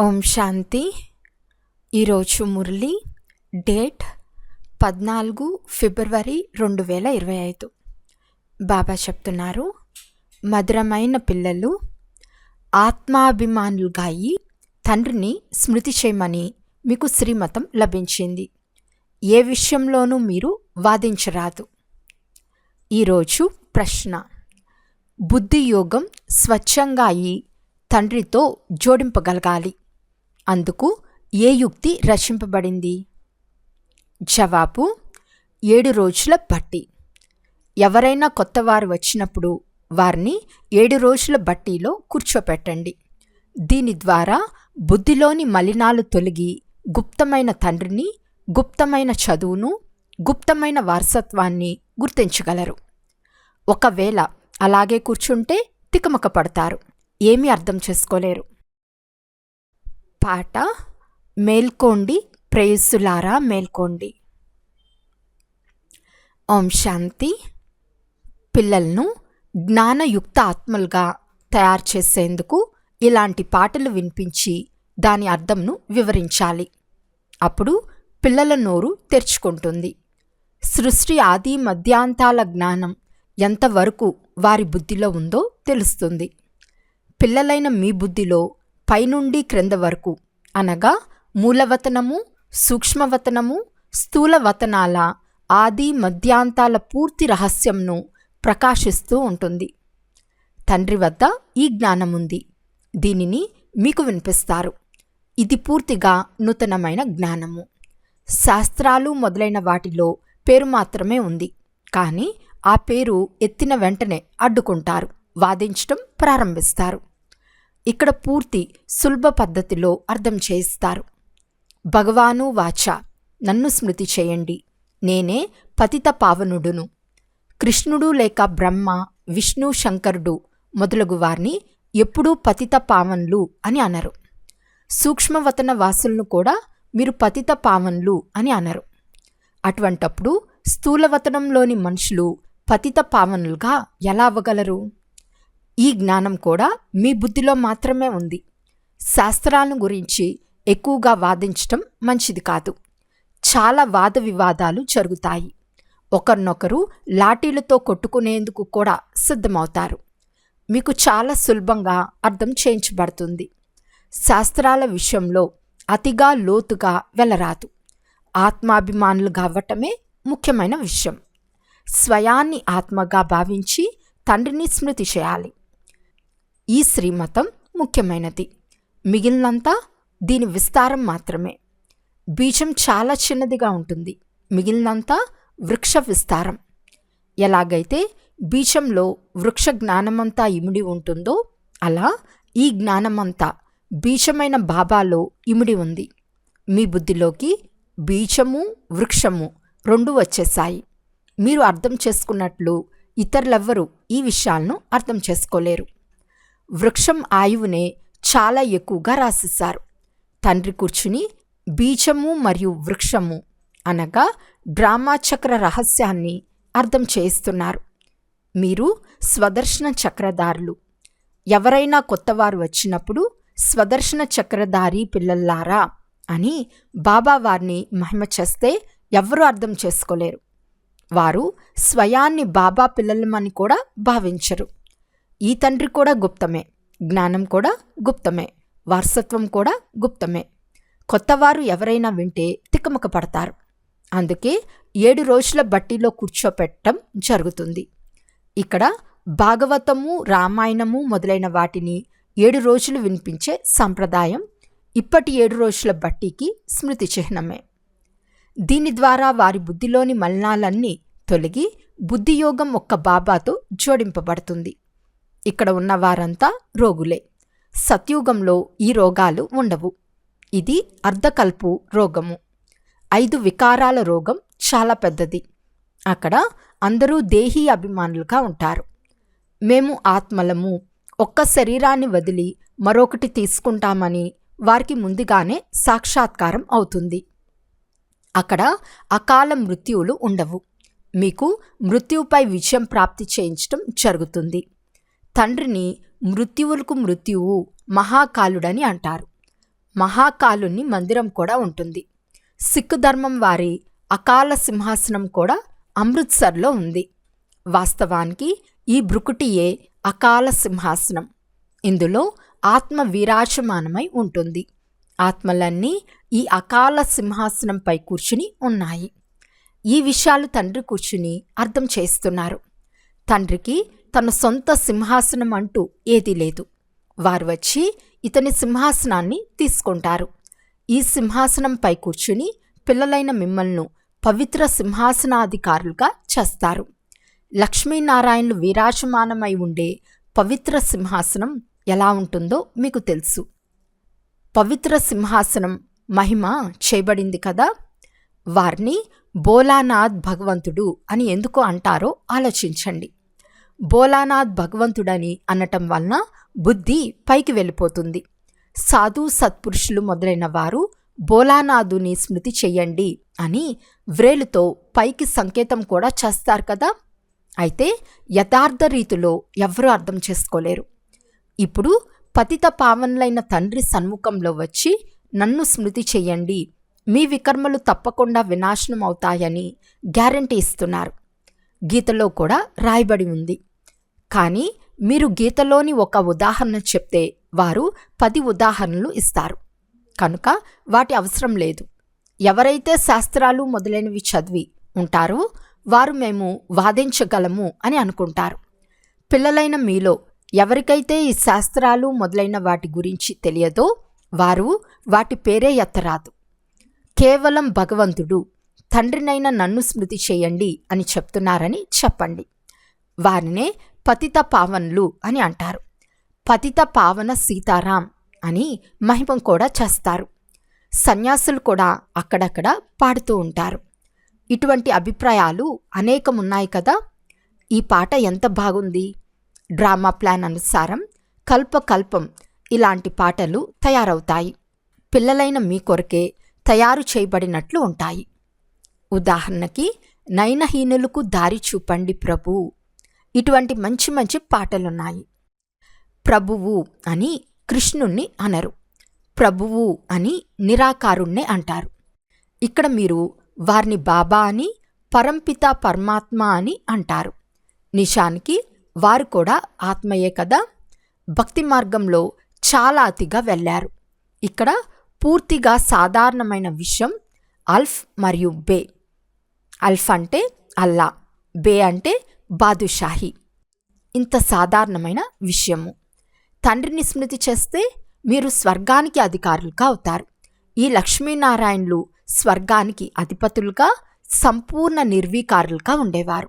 ఓం శాంతి. ఈరోజు మురళి డేట్ పద్నాలుగు ఫిబ్రవరి రెండు వేల ఇరవై ఐదు. బాబా చెప్తున్నారు మధురమైన పిల్లలు ఆత్మాభిమానులుగా అయి తండ్రిని స్మృతి చేయమని మీకు శ్రీమతం లభించింది. ఏ విషయంలోనూ మీరు వాదించరాదు. ఈరోజు ప్రశ్న బుద్ధి యోగం స్వచ్ఛంగా అయి తండ్రితో జోడింపగలగాలి. అందుకు ఏ యుక్తి రచింపబడింది జవాబు ఏడు రోజుల బట్టి. ఎవరైనా కొత్తవారు వచ్చినప్పుడు వారిని ఏడు రోజుల బట్టీలో కూర్చోపెట్టండి. దీని ద్వారా బుద్ధిలోని మలినాలు తొలగి గుప్తమైన తండ్రిని గుప్తమైన చదువును గుప్తమైన వారసత్వాన్ని గుర్తించగలరు. ఒకవేళ అలాగే కూర్చుంటే తికమక పడతారు. ఏమీ అర్థం చేసుకోలేరు. పాట మేల్కోండి ప్రేయస్సులారా మేల్కోండి. ఓం శాంతి. పిల్లలను జ్ఞానయుక్త ఆత్మలుగా తయారు చేసేందుకు ఇలాంటి పాటలు వినిపించి దాని అర్థంను వివరించాలి. అప్పుడు పిల్లల నోరు తెరుచుకుంటుంది. సృష్టి ఆది మధ్యాంతాల జ్ఞానం ఎంతవరకు వారి బుద్ధిలో ఉందో తెలుస్తుంది. పిల్లలైన మీ బుద్ధిలో పైనుండి క్రింద వరకు. అనగా మూలవతనము సూక్ష్మవతనము స్థూలవతనాల ఆది మధ్యాంతాల పూర్తి రహస్యంను ప్రకాశిస్తూ ఉంటుంది. తండ్రి వద్ద ఈ జ్ఞానముంది. దీనిని మీకు వినిపిస్తారు. ఇది పూర్తిగా నూతనమైన జ్ఞానము. శాస్త్రాలు మొదలైన వాటిలో పేరు మాత్రమే ఉంది. కానీ ఆ పేరు ఎత్తిన వెంటనే అడ్డుకుంటారు. వాదించటం ప్రారంభిస్తారు. ఇక్కడ పూర్తి సులభ పద్ధతిలో అర్థం చేయిస్తారు. భగవాను వాచ నన్ను స్మృతి చేయండి. నేనే పతిత పావనుడును. కృష్ణుడు లేక బ్రహ్మ విష్ణు శంకరుడు మొదలగు వారిని ఎప్పుడూ పతిత పావన్లు అని అనరు. సూక్ష్మవతన వాసులను కూడా మీరు పతిత పావన్లు అని అనరు. అటువంటప్పుడు స్థూలవతనంలోని మనుషులు పతిత పావనులుగా ఎలా అవ్వగలరు? ఈ జ్ఞానం కూడా మీ బుద్ధిలో మాత్రమే ఉంది. శాస్త్రాలను గురించి ఎక్కువగా వాదించటం మంచిది కాదు. చాలా వాద వివాదాలు జరుగుతాయి. ఒకరినొకరు లాఠీలతో కొట్టుకునేందుకు కూడా సిద్ధమవుతారు. మీకు చాలా సులభంగా అర్థం చేయించబడుతుంది. శాస్త్రాల విషయంలో అతిగా లోతుగా వెళ్ళరాదు ఆత్మాభిమానులు కావటమే ముఖ్యమైన విషయం. స్వయాన్ని ఆత్మగా భావించి తండ్రిని స్మృతి చేయాలి. ఈ శ్రీమతం ముఖ్యమైనది. మిగిలినంతా దీని విస్తారం మాత్రమే. బీజం చాలా చిన్నదిగా ఉంటుంది. మిగిలినంతా వృక్ష విస్తారం. ఎలాగైతే బీజంలో వృక్ష జ్ఞానమంతా ఇమిడి ఉంటుందో అలా ఈ జ్ఞానమంతా బీజమైన బాబాలో ఇమిడి ఉంది. మీ బుద్ధిలోకి బీజము వృక్షము రెండు వచ్చేశాయి. మీరు అర్థం చేసుకున్నట్లు ఇతరులెవ్వరూ ఈ విషయాలను అర్థం చేసుకోలేరు. వృక్షం ఆయువునే చాలా ఎక్కువగా రాసిస్తారు. తండ్రి కూర్చుని బీజము మరియు వృక్షము అనగా డ్రామాచక్ర రహస్యాన్ని అర్థం చేయిస్తున్నారు. మీరు స్వదర్శన చక్రధారులు. ఎవరైనా కొత్తవారు వచ్చినప్పుడు స్వదర్శన చక్రధారి పిల్లల్లారా అని బాబా వారిని మహిమ చేస్తే ఎవరూ అర్థం చేసుకోలేరు. వారు స్వయాన్ని బాబా పిల్లలమని కూడా భావించరు. ఈ తండ్రి కూడా గుప్తమే జ్ఞానం కూడా గుప్తమే వారసత్వం కూడా గుప్తమే. కొత్తవారు ఎవరైనా వింటే తికమక పడతారు అందుకే ఏడు రోజుల బట్టీలో కూర్చోపెట్టడం జరుగుతుంది. ఇక్కడ భాగవతము రామాయణము మొదలైన వాటిని ఏడు రోజులు వినిపించే సంప్రదాయం ఇప్పటి ఏడు రోజుల బట్టీకి స్మృతి చిహ్నమే. దీని ద్వారా వారి బుద్ధిలోని మలినాలన్నీ తొలగి బుద్ధియోగం ఒక్క బాబాతో జోడింపబడుతుంది. ఇక్కడ ఉన్న వారంతా రోగులే. సత్యుగంలో ఈ రోగాలు ఉండవు. ఇది అర్ధకల్పు రోగము. ఐదు వికారాల రోగం చాలా పెద్దది. అక్కడ అందరూ దేహీ అభిమానులుగా ఉంటారు. మేము ఆత్మలము ఒక్క శరీరాన్ని వదిలి మరొకటి తీసుకుంటామని వారికి ముందుగానే సాక్షాత్కారం అవుతుంది. అక్కడ అకాల మృత్యువులు ఉండవు. మీకు మృత్యువుపై విజయం ప్రాప్తి చేయించటం జరుగుతుంది. తండ్రిని మృత్యువులకు మృత్యువు మహాకాలుడని అంటారు. మహాకాలుని మందిరం కూడా ఉంటుంది. సిక్కు ధర్మం వారి అకాల సింహాసనం కూడా అమృత్సర్లో ఉంది. వాస్తవానికి ఈ బ్రుకుటియే అకాల సింహాసనం. ఇందులో ఆత్మ విరాజమానమై ఉంటుంది. ఆత్మలన్నీ ఈ అకాల సింహాసనంపై కూర్చుని ఉన్నాయి. ఈ విషయాలు తండ్రి కూర్చుని అర్థం చేస్తున్నారు. తండ్రికి తన సొంత సింహాసనం అంటూ ఏదీ లేదు. వారు వచ్చి ఇతని సింహాసనాన్ని తీసుకుంటారు. ఈ సింహాసనంపై కూర్చుని పిల్లలైన మిమ్మల్ని పవిత్ర సింహాసనాధికారులుగా చేస్తారు. లక్ష్మీనారాయణలు విరాజమానమై ఉండే పవిత్ర సింహాసనం ఎలా ఉంటుందో మీకు తెలుసు. పవిత్ర సింహాసనం మహిమ చేయబడింది కదా? వారిని బోలానాథ్ భగవంతుడు అని ఎందుకు అంటారో ఆలోచించండి. బోలానాథ్ భగవంతుడని అనటం వలన బుద్ధి పైకి వెళ్ళిపోతుంది. సాధు సత్పురుషులు మొదలైన వారు బోలానాథుని స్మృతి చెయ్యండి అని వ్రేలుతో పైకి సంకేతం కూడా చేస్తారు కదా? అయితే యథార్థ రీతిలో ఎవరూ అర్థం చేసుకోలేరు. ఇప్పుడు పతిత పావనులైన తండ్రి సన్ముఖంలో వచ్చి నన్ను స్మృతి చెయ్యండి మీ వికర్మలు తప్పకుండా వినాశనం అవుతాయని గ్యారంటీ ఇస్తున్నారు. గీతలో కూడా రాయబడి ఉంది. కానీ మీరు గీతలోని ఒక ఉదాహరణ చెప్తే వారు పది ఉదాహరణలు ఇస్తారు. కనుక వాటి అవసరం లేదు. ఎవరైతే శాస్త్రాలు మొదలైనవి చదివి ఉంటారో వారు మేము వాదించగలము అని అనుకుంటారు. పిల్లలైన మీలో ఎవరికైతే ఈ శాస్త్రాలు మొదలైన వాటి గురించి తెలియదో వారు వాటి పేరే ఎత్తరాదు. కేవలం భగవంతుడు తండ్రినైన నన్ను స్మృతి చేయండి అని చెప్తున్నారని చెప్పండి. వారినే పతిత పావన్లు అని అంటారు. పతిత పావన సీతారాం అని మహిమం కూడా చేస్తారు. సన్యాసులు కూడా అక్కడక్కడ పాడుతూ ఉంటారు. ఇటువంటి అభిప్రాయాలు అనేకమున్నాయి కదా? ఈ పాట ఎంత బాగుంది? డ్రామా ప్లాన్ అనుసారం కల్పకల్పం ఇలాంటి పాటలు తయారవుతాయి. పిల్లలైన మీ కొరకే తయారు చేయబడినట్లు ఉంటాయి. ఉదాహరణకి నయనహీనులకు దారి చూపండి ప్రభు ఇటువంటి మంచి మంచి పాటలున్నాయి. ప్రభువు అని కృష్ణుణ్ణి అనరు. ప్రభువు అని నిరాకారుణ్ణే అంటారు. ఇక్కడ మీరు వారిని బాబా అని పరంపిత పరమాత్మ అని అంటారు. నిషానికి వారు కూడా ఆత్మయే కదా? భక్తి మార్గంలో చాలా అతిగా వెళ్ళారు. ఇక్కడ పూర్తిగా సాధారణమైన విషయం అల్ఫ్ మరియు బే. అల్ఫ్ అంటే అల్లా బే అంటే బాదుషాహి. ఇంత సాధారణమైన విషయము. తండ్రిని స్మృతి చేస్తే మీరు స్వర్గానికి అధికారులుగా అవుతారు. ఈ లక్ష్మీనారాయణులు స్వర్గానికి అధిపతులుగా సంపూర్ణ నిర్వీకారులుగా ఉండేవారు.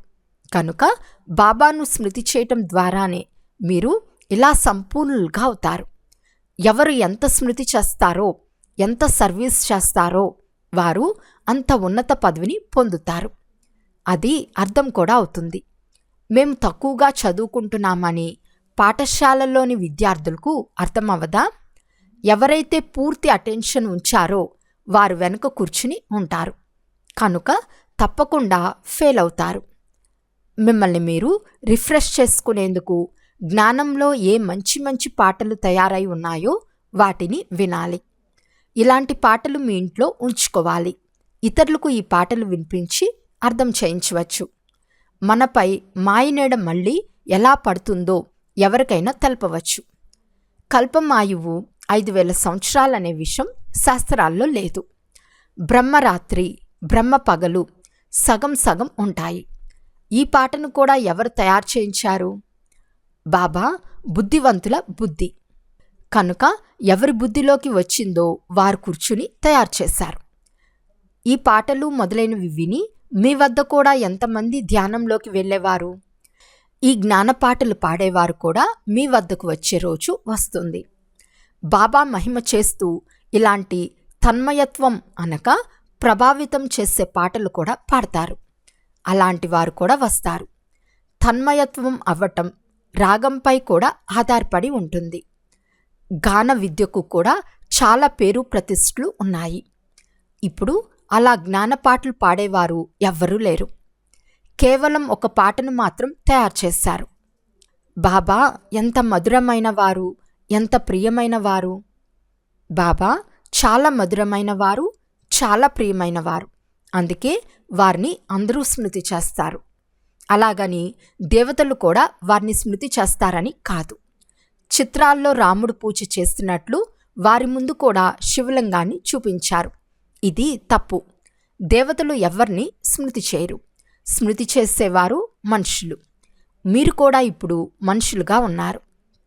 కనుక బాబాను స్మృతి చేయటం ద్వారానే మీరు ఇలా సంపూర్ణులుగా అవుతారు. ఎవరు ఎంత స్మృతి చేస్తారో ఎంత సర్వీస్ చేస్తారో వారు అంత ఉన్నత పదవిని పొందుతారు. అది అర్థం కూడా అవుతుంది. మేము తక్కువగా చదువుకుంటున్నామని పాఠశాలల్లోని విద్యార్థులకు అర్థమవదా ఎవరైతే పూర్తి అటెన్షన్ ఉంచారో వారు వెనుక కూర్చుని ఉంటారు. కనుక తప్పకుండా ఫెయిల్ అవుతారు. మిమ్మల్ని మీరు రిఫ్రెష్ చేసుకునేందుకు జ్ఞానంలో ఏ మంచి మంచి పాటలు తయారై ఉన్నాయో వాటిని వినాలి. ఇలాంటి పాటలు మీ ఇంట్లో ఉంచుకోవాలి. ఇతరులకు ఈ పాటలు వినిపించి అర్థం చేయించవచ్చు. మనపై మాయనీడ మళ్ళీ ఎలా పడుతుందో ఎవరికైనా తెలపవచ్చు. కల్పమాయువు ఐదు వేల సంవత్సరాలనే విషయం శాస్త్రాల్లో లేదు. బ్రహ్మరాత్రి బ్రహ్మ పగలు సగం సగం ఉంటాయి. ఈ పాటను కూడా ఎవరు తయారు చేయించారు? బాబా బుద్ధివంతుల బుద్ధి. కనుక ఎవరి బుద్ధిలోకి వచ్చిందో వారు కూర్చుని తయారు చేశారు. ఈ పాటలు మొదలైనవి విని మీ వద్ద కూడా ఎంతమంది ధ్యానంలోకి వెళ్ళేవారు? ఈ జ్ఞానపాటలు పాడేవారు కూడా మీ వద్దకు వచ్చే రోజు వస్తుంది. బాబా మహిమ చేస్తూ ఇలాంటి తన్మయత్వం అనక ప్రభావితం చేసే పాటలు కూడా పాడతారు. అలాంటి వారు కూడా వస్తారు. తన్మయత్వం అవ్వటం రాగంపై కూడా ఆధారపడి ఉంటుంది. గాన విద్యకు కూడా చాలా పేరు ప్రతిష్టలు ఉన్నాయి. ఇప్పుడు అలా జ్ఞానపాటలు పాడేవారు ఎవ్వరూ లేరు. కేవలం ఒక పాటను మాత్రం తయారు చేశారు. బాబా ఎంత మధురమైన వారు ఎంత ప్రియమైన వారు బాబా చాలా మధురమైన వారు చాలా ప్రియమైన వారు అందుకే వారిని అందరూ స్మృతి చేస్తారు. అలాగని దేవతలు కూడా వారిని స్మృతి చేస్తారని కాదు. చిత్రాల్లో రాముడు పూజ చేస్తున్నట్లు వారి ముందు కూడా శివలింగాన్ని చూపించారు. ఇది తప్పు. దేవతలు ఎవరిని స్మృతి చేయరు. స్మృతి చేసేవారు మనుషులు. మీరు కూడా ఇప్పుడు మనుషులుగా ఉన్నారు.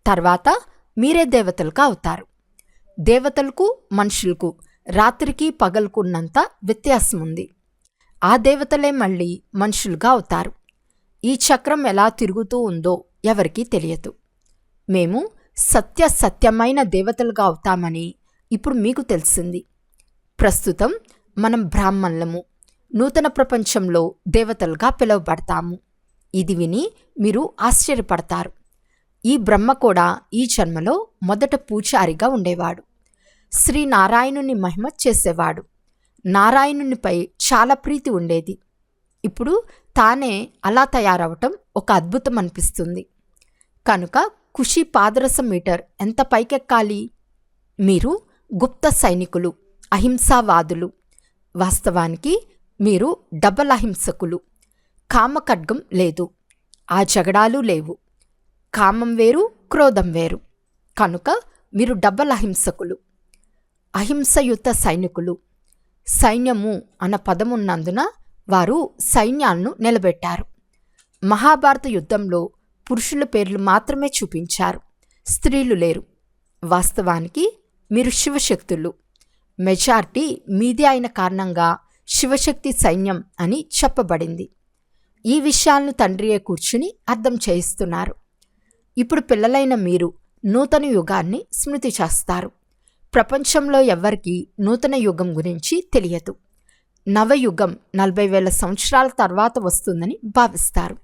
తర్వాత మీరే దేవతలుగా అవుతారు. దేవతలకు మనుషులకు రాత్రికి పగలుకున్నంత వ్యత్యాసం ఉంది ఆ దేవతలే మళ్ళీ మనుషులుగా అవుతారు. ఈ చక్రం ఎలా తిరుగుతూ ఉందో ఎవరికీ తెలియదు. మేము సత్య సత్యమైన దేవతలుగా అవుతామని ఇప్పుడు మీకు తెలిసింది. ప్రస్తుతం మనం బ్రాహ్మణులము నూతన ప్రపంచంలో దేవతలుగా పిలువబడతాము. ఇది విని మీరు ఆశ్చర్యపడతారు. ఈ బ్రహ్మ కూడా ఈ జన్మలో మొదట పూజారిగా ఉండేవాడు. శ్రీనారాయణుని మహిమ చేసేవాడు. నారాయణునిపై చాలా ప్రీతి ఉండేది. ఇప్పుడు తానే అలా తయారవటం ఒక అద్భుతం అనిపిస్తుంది. కనుక ఖుషి పాదరస మీటర్ ఎంత పైకెక్కాలి? మీరు గుప్త సైనికులు అహింసావాదులు. వాస్తవానికి మీరు డబల్ అహింసకులు. కామఖడ్గం లేదు. ఆ జగడాలు లేవు. కామం వేరు క్రోధం వేరు. కనుక మీరు డబల్ అహింసకులు. అహింసయుత సైనికులు. సైన్యము అన్న పదమున్నందున వారు సైన్యాలను నిలబెట్టారు. మహాభారత యుద్ధంలో పురుషుల పేర్లు మాత్రమే చూపించారు. స్త్రీలు లేరు. వాస్తవానికి మీరు శివశక్తులు. మెజార్టీ మీదే అయిన కారణంగా శివశక్తి సైన్యం అని చెప్పబడింది. ఈ విషయాలను తండ్రియే కూర్చుని అర్థం చేయిస్తున్నారు. ఇప్పుడు పిల్లలైన మీరు నూతన యుగాన్ని స్మృతి చేస్తారు. ప్రపంచంలో ఎవ్వరికీ నూతన యుగం గురించి తెలియదు. నవయుగం నలభై వేల సంవత్సరాల తర్వాత వస్తుందని భావిస్తారు.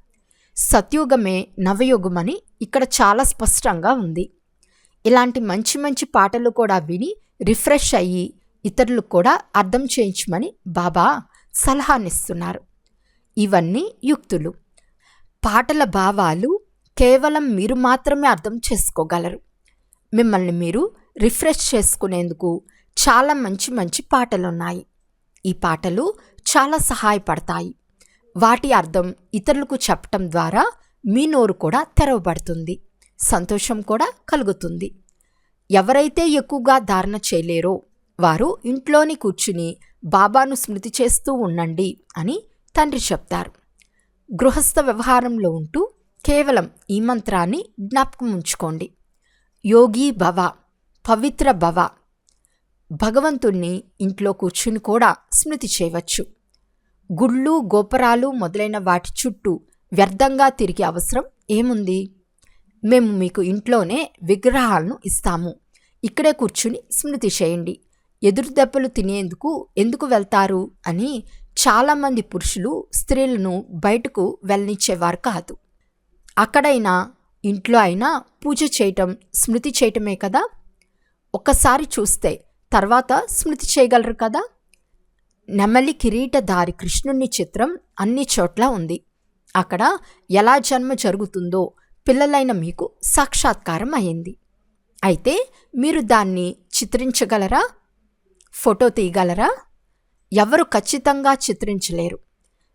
సత్యుగమే నవయుగమని ఇక్కడ చాలా స్పష్టంగా ఉంది. ఇలాంటి మంచి మంచి పాటలు కూడా విని రిఫ్రెష్ అయ్యి ఇతరులకు కూడా అర్థం చేయించమని బాబా సలహానిస్తున్నారు. ఇవన్నీ యుక్తులు. పాటల భావాలు కేవలం మీరు మాత్రమే అర్థం చేసుకోగలరు. మిమ్మల్ని మీరు రిఫ్రెష్ చేసుకునేందుకు చాలా మంచి మంచి పాటలున్నాయి. ఈ పాటలు చాలా సహాయపడతాయి. వాటి అర్థం ఇతరులకు చెప్పటం ద్వారా మీ నోరు కూడా తెరవబడుతుంది. సంతోషం కూడా కలుగుతుంది. ఎవరైతే ఎక్కువగా ధారణ చేయలేరో వారు ఇంట్లోని కూర్చుని బాబాను స్మృతి చేస్తూ ఉండండి అని తండ్రి చెప్తారు. గృహస్థ వ్యవహారంలో ఉంటూ కేవలం ఈ మంత్రాన్ని జ్ఞాపకం ఉంచుకోండి. యోగి భవ పవిత్ర భవ. భగవంతుణ్ణి ఇంట్లో కూర్చుని కూడా స్మృతి చేయవచ్చు. గుళ్ళు గోపురాలు మొదలైన వాటి చుట్టూ వ్యర్థంగా తిరిగే అవసరం ఏముంది? మేము మీకు ఇంట్లోనే విగ్రహాలను ఇస్తాము. ఇక్కడే కూర్చుని స్మృతి చేయండి. ఎదురు దెబ్బలు తినేందుకు ఎందుకు వెళ్తారు అని చాలామంది పురుషులు స్త్రీలను బయటకు వెళ్ళనిచ్చేవారు కాదు. అక్కడైనా ఇంట్లో అయినా పూజ చేయటం స్మృతి చేయటమే కదా? ఒక్కసారి చూస్తే తర్వాత స్మృతి చేయగలరు కదా? నెమలి కిరీటధారి కృష్ణుని చిత్రం అన్ని చోట్ల ఉంది. అక్కడ ఎలా జన్మ జరుగుతుందో పిల్లలైన మీకు సాక్షాత్కారం అయింది. అయితే మీరు దాన్ని చిత్రించగలరా? ఫోటో తీయగలరా? ఎవరు ఖచ్చితంగా చిత్రించలేరు.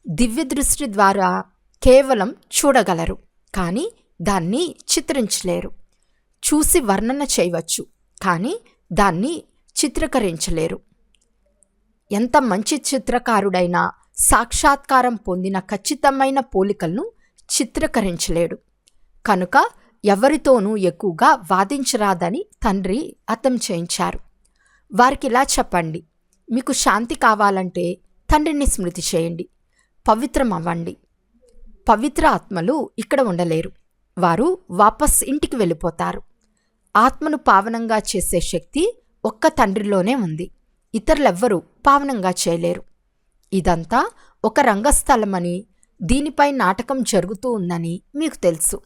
దివ్య దృష్టి ద్వారా కేవలం చూడగలరు కానీ దాన్ని చిత్రించలేరు. చూసి వర్ణన చేయవచ్చు కానీ దాన్ని చిత్రీకరించలేరు. ఎంత మంచి చిత్రకారుడైనా సాక్షాత్కారం పొందిన ఖచ్చితమైన పోలికలను చిత్రీకరించలేడు. కనుక ఎవరితోనూ ఎక్కువగా వాదించరాదని తండ్రి అర్థం చేయించారు. వారికి ఇలా చెప్పండి. మీకు శాంతి కావాలంటే తండ్రిని స్మృతి చేయండి. పవిత్రం అవ్వండి పవిత్ర ఆత్మలు ఇక్కడ ఉండలేరు. వారు వాపస్ ఇంటికి వెళ్ళిపోతారు. ఆత్మను పావనంగా చేసే శక్తి ఒక్క తండ్రిలోనే ఉంది. ఇతరులెవ్వరూ పావనంగా చేయలేరు. ఇదంతా ఒక రంగస్థలమని దీనిపై నాటకం జరుగుతూ ఉందని మీకు తెలుసు.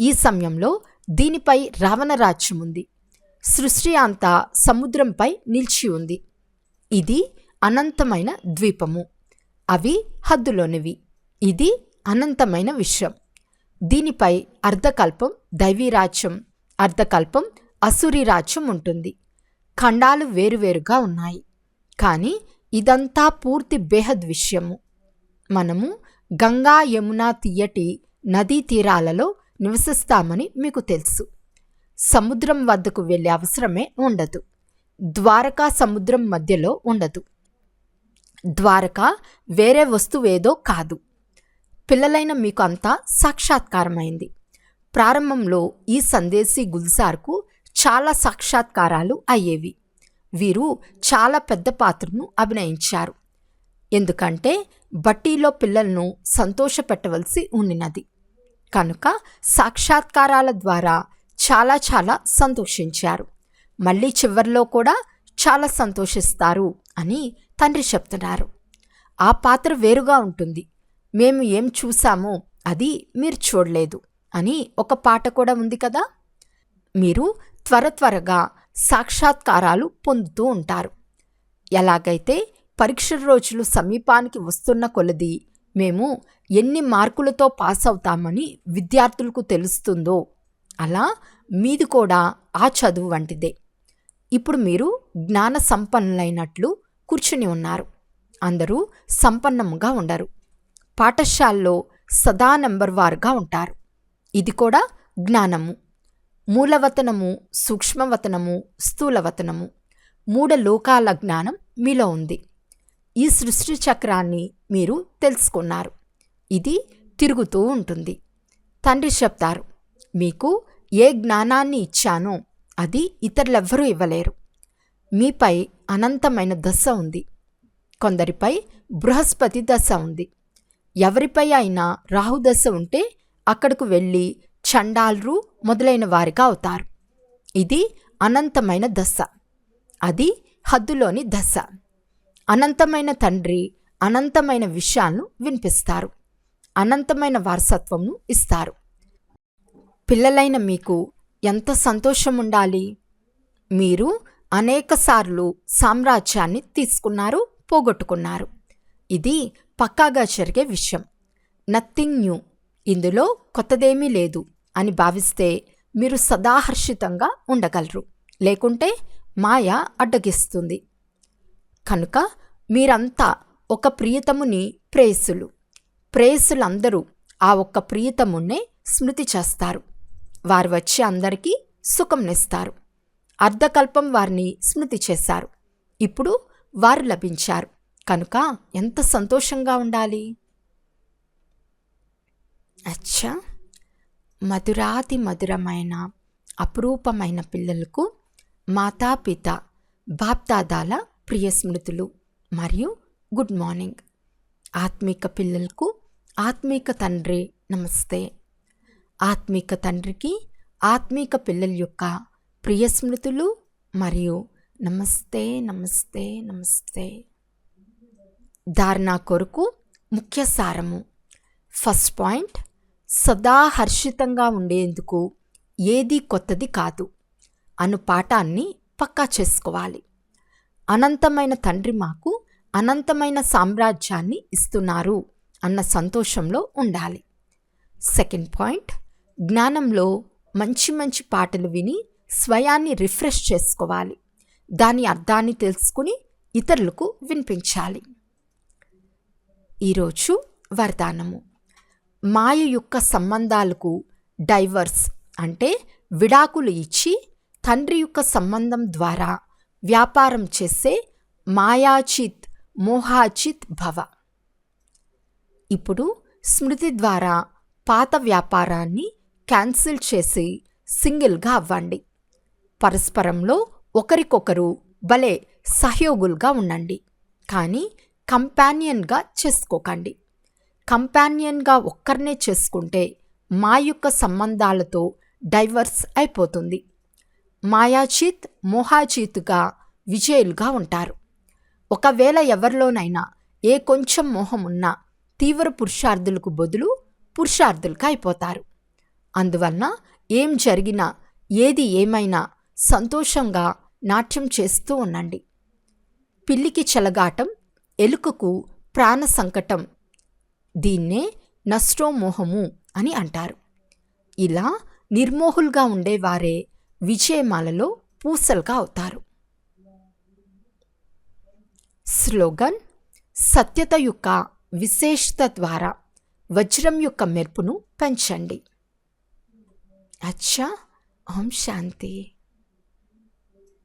ఈ సమయంలో దీనిపై రావణరాజ్యం ఉంది. సృష్టి అంతా సముద్రంపై నిలిచి ఉంది. ఇది అనంతమైన ద్వీపము. అవి హద్దులోనివి. ఇది అనంతమైన విషయం దీనిపై అర్ధకల్పం దైవీరాజ్యం అర్ధకల్పం అసురి రాజ్యం ఉంటుంది. ఖండాలు వేరువేరుగా ఉన్నాయి. కానీ ఇదంతా పూర్తి బేహద్ విషయము మనము గంగా యమున తీయటి నదీ తీరాలలో నివసిస్తామని మీకు తెలుసు. సముద్రం వద్దకు వెళ్ళే అవసరమే ఉండదు. ద్వారకా సముద్రం మధ్యలో ఉండదు. ద్వారక వేరే వస్తువేదో కాదు. పిల్లలైన మీకు అంతా సాక్షాత్కారమైంది. ప్రారంభంలో ఈ సందేశీ గుల్సార్కు చాలా సాక్షాత్కారాలు అయ్యేవి. వీరు చాలా పెద్ద పాత్రను అభినయించారు. ఎందుకంటే బట్టీలో పిల్లలను సంతోషపెట్టవలసి ఉండినది. కనుక సాక్షాత్కారాల ద్వారా చాలా చాలా సంతోషించారు. మళ్ళీ చివర్లో కూడా చాలా సంతోషిస్తారు అని తండ్రి చెప్తున్నారు. ఆ పాత్ర వేరుగా ఉంటుంది. మేము ఏం చూసామో అది మీరు చూడలేదు అని ఒక పాట కూడా ఉంది కదా? మీరు త్వర త్వరగా సాక్షాత్కారాలు పొందుతూ ఉంటారు. ఎలాగైతే పరీక్ష రోజులు సమీపానికి వస్తున్న కొలది మేము ఎన్ని మార్కులతో పాస్ అవుతామని విద్యార్థులకు తెలుస్తుందో అలా మీది కూడా ఆ చదువు వంటిదే. ఇప్పుడు మీరు జ్ఞాన సంపన్నులైనట్లు కూర్చుని ఉన్నారు. అందరూ సంపన్నంగా ఉండరు. పాఠశాలలో సదా నెంబర్ వారుగా ఉంటారు. ఇది కూడా జ్ఞానము. మూలవతనము సూక్ష్మవతనము స్థూలవతనము. మూడ లోకాల జ్ఞానం మీలో ఉంది. ఈ సృష్టి చక్రాన్ని మీరు తెలుసుకున్నారు. ఇది తిరుగుతూ ఉంటుంది. తండ్రి చెప్తారు మీకు ఏ జ్ఞానాన్ని ఇచ్చానో అది ఇతరులెవ్వరూ ఇవ్వలేరు. మీపై అనంతమైన దశ ఉంది. కొందరిపై బృహస్పతి దశ ఉంది. ఎవరిపై అయినా రాహుదశ ఉంటే అక్కడకు వెళ్ళి చండాలరు మొదలైన వారిగా అవుతారు. ఇది అనంతమైన దశ. అది హద్దులోని దశ. అనంతమైన తండ్రి అనంతమైన విషయాలను వినిపిస్తారు. అనంతమైన వారసత్వంను ఇస్తారు. పిల్లలైన మీకు ఎంత సంతోషం ఉండాలి మీరు అనేకసార్లు సామ్రాజ్యాన్ని తీసుకున్నారు పోగొట్టుకున్నారు. ఇది పక్కాగా జరిగే విషయం. Nothing new. ఇందులో కొత్తదేమీ లేదు అని భావిస్తే మీరు సదాహర్షితంగా ఉండగలరు. లేకుంటే మాయ అడ్డగిస్తుంది. కనుక మీరంతా ఒక ప్రియతముని ప్రేయసులు ప్రేయసులందరూ ఆ ఒక్క ప్రియతమున్నే స్మృతి చేస్తారు. వారు వచ్చి అందరికీ సుఖంనిస్తారు అర్ధకల్పం వారిని స్మృతి చేశారు. ఇప్పుడు వారు లభించారు. కనుక ఎంత సంతోషంగా ఉండాలి? అచ్చా! మధురాతి మధురమైన అపురూపమైన పిల్లలకు మాతాపిత బాప్తాదాల ప్రియ స్మృతులు మరియు గుడ్ మార్నింగ్. ఆత్మిక పిల్లలకు ఆత్మిక తండ్రి నమస్తే. ఆత్మిక తండ్రికి ఆత్మిక పిల్లల యొక్క ప్రియ స్మృతులు మరియు నమస్తే నమస్తే నమస్తే. ధారణ కొరకు ముఖ్య సారము. ఫస్ట్ పాయింట్ సదా హర్షితంగా ఉండేందుకు ఏది కొత్తది కాదు. అను పాఠాన్ని పక్కా చేసుకోవాలి. అనంతమైన తండ్రి మాకు అనంతమైన సామ్రాజ్యాన్ని ఇస్తున్నారు అన్న సంతోషంలో ఉండాలి. సెకండ్ పాయింట్ జ్ఞానంలో మంచి మంచి పాటలు విని స్వయాన్ని రిఫ్రెష్ చేసుకోవాలి. దాని అర్థాన్ని తెలుసుకుని ఇతరులకు వినిపించాలి. ఈరోజు వరదానము. మాయ యొక్క సంబంధాలకు డైవర్స్ అంటే విడాకులు ఇచ్చి తండ్రి యొక్క సంబంధం ద్వారా వ్యాపారం చేసే మాయాచిత్ మోహాచిత్ భవ. ఇప్పుడు స్మృతి ద్వారా పాత వ్యాపారాన్ని క్యాన్సిల్ చేసి సింగిల్గా అవ్వండి. పరస్పరంలో ఒకరికొకరు భలే సహయోగులుగా ఉండండి. కానీ కంపానియన్గా చేసుకోకండి. కంపానియన్గా ఒక్కరినే చేసుకుంటే మా యొక్క సంబంధాలతో డైవర్స్ అయిపోతుంది. మాయాచీత్ మోహాజీత్గా విజయులుగా ఉంటారు. ఒకవేళ ఎవరిలోనైనా ఏ కొంచెం మోహం ఉన్నా తీవ్ర పురుషార్థులకు బదులు పురుషార్థులుగా అయిపోతారు. అందువలన ఏం జరిగినా ఏది ఏమైనా సంతోషంగా నాట్యం చేస్తూ ఉండండి. పిల్లికి చెలగాటం ఎలుకకు ప్రాణ సంకటం దీన్నే నష్టోమోహము అని అంటారు. ఇలా నిర్మోహులుగా ఉండేవారే విజయమాలలో పూసలుగా అవుతారు. స్లోగన్ సత్యత యొక్క విశేషత ద్వారా వజ్రం యొక్క మెరుపును పెంచండి. అచ్చా ఓం శాంతి